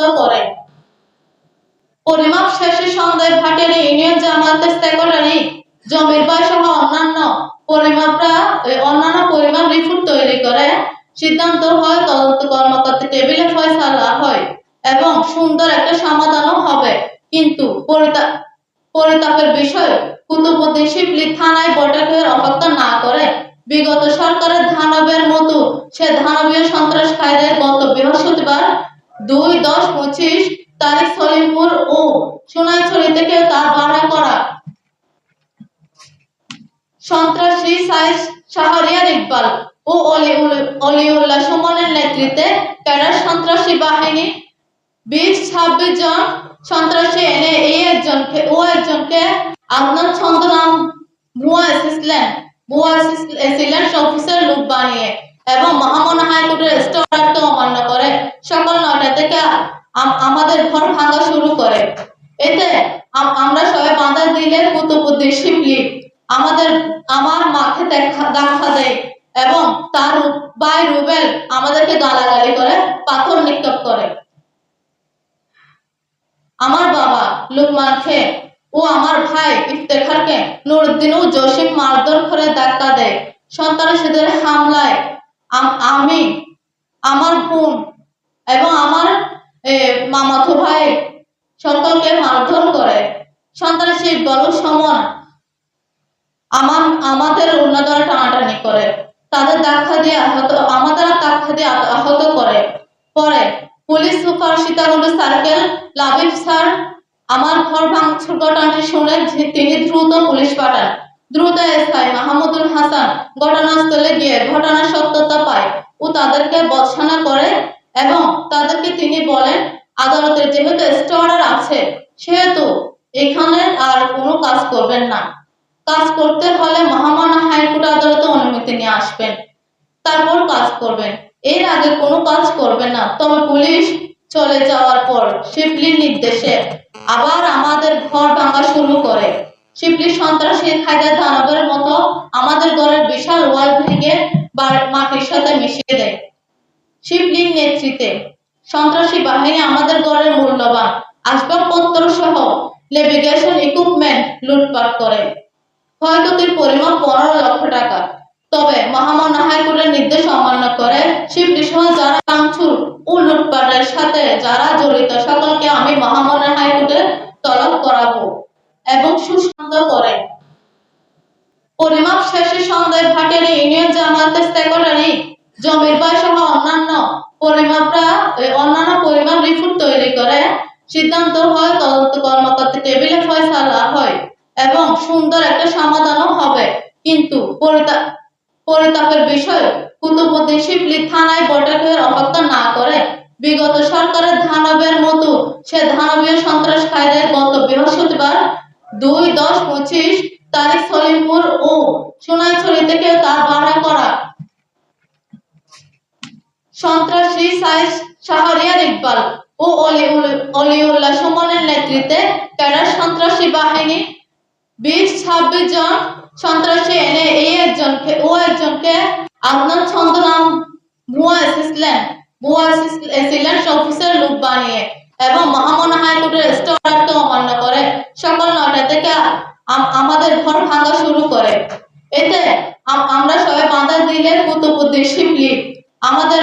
সীমান্ত করে পরিমাপ শেষে সন্ধ্যায় ভাটের ইউনিয়ন জামাতের সেক্রেটারি জমির বাই সহ অন্যান্য পরিমাপরা অন্যান্য পরিমাপ রিপোর্ট তৈরি করে। সিদ্ধান্ত হয় তদন্ত কর্মকর্তা টেবিলে ফয়সালা হয় এবং সুন্দর একটা সমাধানও হবে। কিন্তু পরিতা- পরিতাপের বিষয়, কুতুবুদ্দিন শিবলি থানায় বৈঠকের অপেক্ষা না করে বিগত সরকারের ধানবের মতো সে ধানবীয় গত বৃহস্পতিবার দুই দশ পঁচিশ, তারিখ সলিমপুর ও সোনাইছড়ি থেকে তার ভাড়া করা। সন্ত্রাসী সাইজ শাহরিয়ার ইকবাল ও অলিউল্লাহ সুমনের নেতৃত্বে ক্যাডার সন্ত্রাসী বাহিনী বিশ ছাব্বিশ জন সন্ত্রাসী এনে এই একজনকে ও একজনকে আদনান চন্দ্রনাম ভুয়া অ্যাসিস্ট্যান্ট ভুয়া অ্যাসিস্ট্যান্ট অফিসার লোক বানিয়ে এবং মহামনা হাইকোর্টের স্টোর অমান্য করে। সকাল নয়টা থেকে আমাদের ঘর ভাঙা শুরু করে। এতে আমরা সবাই বাঁধা দিলে কুতুবুদ্দিন শিবলি আমাদের আমার মাকে দেখা দেয় এবং তার ভাই রুবেল আমাদেরকে গালাগালি করে, পাথর নিক্ষেপ করে। আমার বাবা লুকমানকে ও আমার ভাই ইফতেখারকে নুরুদ্দিন ও জসিম মারধর করে ধাক্কা দেয়। সন্ত্রাসীদের হামলায় আম- আমি, আমার বোন এবং আমার মামাতো ভাই সকলকে মারধর করে। সন্ত্রাসী বল সমন আমার, আমাদের অন্যদল টানাটানি করে। তাদের ধাক্কা দিয়ে আহত, আমাদের ধাক্কা দিয়ে আহত করে। পরে police super Sitakunda circle, Labib sir, আমার ঘর ভাঙচুর ঘটনাটি শুনে তিনি দ্রুত পুলিশ পাঠান। দ্রুত এসআই মাহমুদুল হাসান ঘটনাস্থলে গিয়ে ঘটনার সত্যতা পায় ও তাদেরকে বৎসনা করে এবং তাদেরকে তিনি বলেন আদালতের যেহেতু স্টে অর্ডার আছে, সেহেতু এখানে আর কোনো কাজ করবেন না। কাজ করতে হলে মহামান্য হাইকোর্ট আদালতে অনুমতি নিয়ে আসবেন। তারপর কাজ করবেন। এর আগে কোনো কাজ করবেন না। তবে পুলিশ চলে যাওয়ার পর শিবলির নির্দেশে আবার আমাদের ঘর ভাঙা শুরু করে। শিবলি সন্ত্রাসী খায়দা দানবের মতো আমাদের ঘরের বিশাল ওয়াল ভেঙে মাটির সাথে মিশিয়ে দেয়। শিবলির নেতৃত্বে সন্ত্রাসী বাহিনী আমাদের ঘরের মূল্যবান আসবাবপত্র সহ নেভিগেশন ইকুইপমেন্ট লুটপাট করে। ক্ষয়ক্ষতির পরিমাণ পনেরো লক্ষ টাকা। তবে মহামান্য হাইকোর্টের নির্দেশ অমান্য করে শিবলি সহ যারা ভাঙচুর ও লুটপাটের সাথে যারা জড়িত, সকলকে আমি মহামান্য এবং সুশান্ত করে। পরিমাপ শেষে সন্ধ্যায় ভাটের ইউনিয়ন জামাতের সেক্রেটারি জমির বাই সহ অন্যান্য পরিমাপরা অন্যান্য পরিমাপ রিপোর্ট তৈরি করে, সিদ্ধান্ত হয় তদন্ত কর্মকর্তা টেবিলে ফয়সালা হয় এবং সুন্দর একটা সমাধানও হবে। কিন্তু পরিতা- পরিতাপের বিষয়, কুতুবুদ্দিন শিবলি থানায় বৈঠকের অপেক্ষা না করে বিগত সরকারের ধানবের মতো সে ধানবীয় বৃহস্পতিবার দুই দশ পঁচিশ তারিখ সলিমপুর ও সোনাইছড়ি থেকে তার ভাড়া করা। সন্ত্রাসী সাইজ শাহরিয়ার ইকবাল ও অলিউল্লাহ সুমনের নেতৃত্বে ক্যাডার সন্ত্রাসী বাহিনী বিশ ছাব্বিশ জন সন্ত্রাসী এনে এই একজনকে ও একজনকে আদনান চন্দ্রনাম ভুয়া অ্যাসিস্ট্যান্ট ভুয়া অ্যাসিস্ট্যান্ট অফিসার লোক বানিয়ে এবং মহামান্য হাইকোর্টের স্টোর অ্যাক্ট অমান্য করে সকাল নয়টা থেকে আম- আমাদের ঘর ভাঙা শুরু করে। এতে আমরা সবাই বাঁধা দিলে কুতুবুদ্দিন শিবলি আমাদের